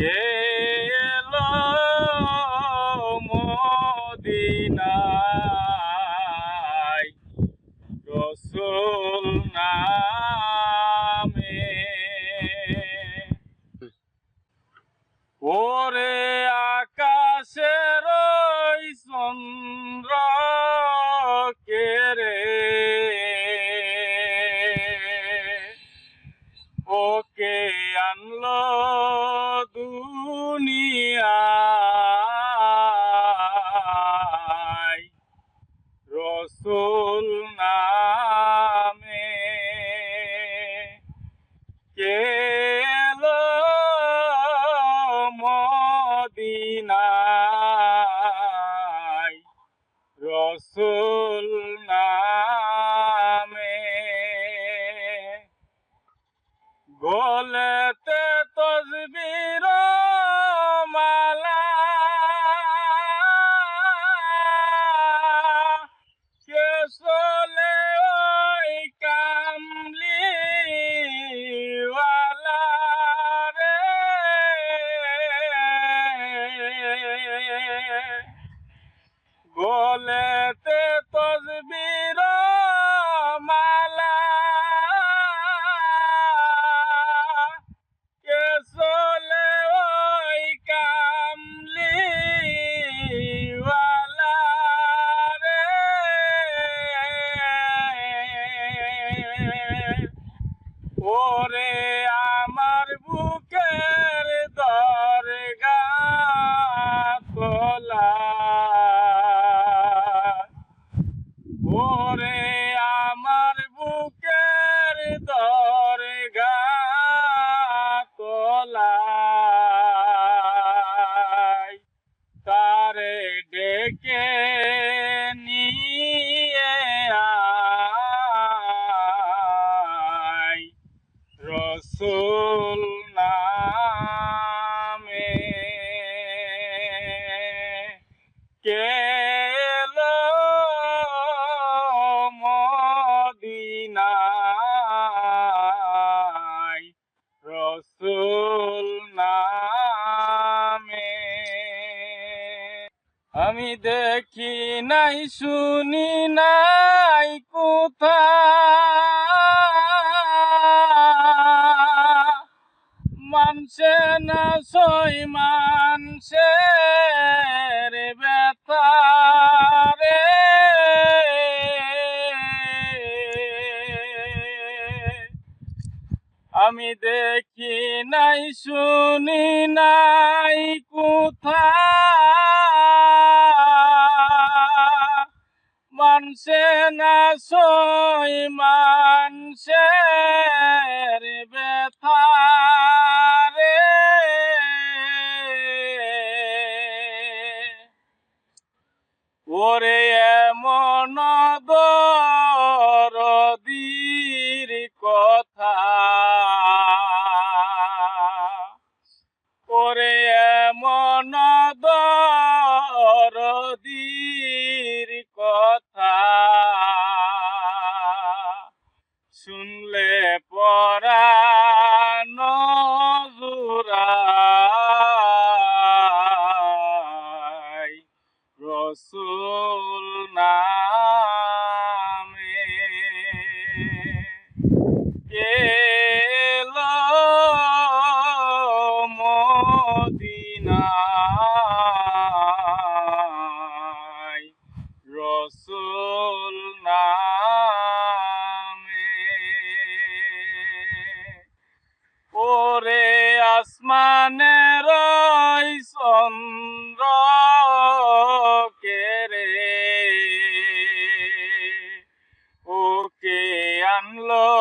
এলো মদিনায় রসুল নামে। ওরে আকাশে দুনিয়ায় রসুল নামে কে মদিনায়? রসুল নামে গোলেতে গোলেতে তসবির que é আমি দেখি নাই, শুনি নাই কোথা মানছে না সই ব্যথা রে। আমি দেখি নাই, শুনি নাই কোথা মানছে না সই মানসের ব্যথা রে। ওরে এমন দরদির কথা। ওরে এমন দরদির কথা। এলো আনলো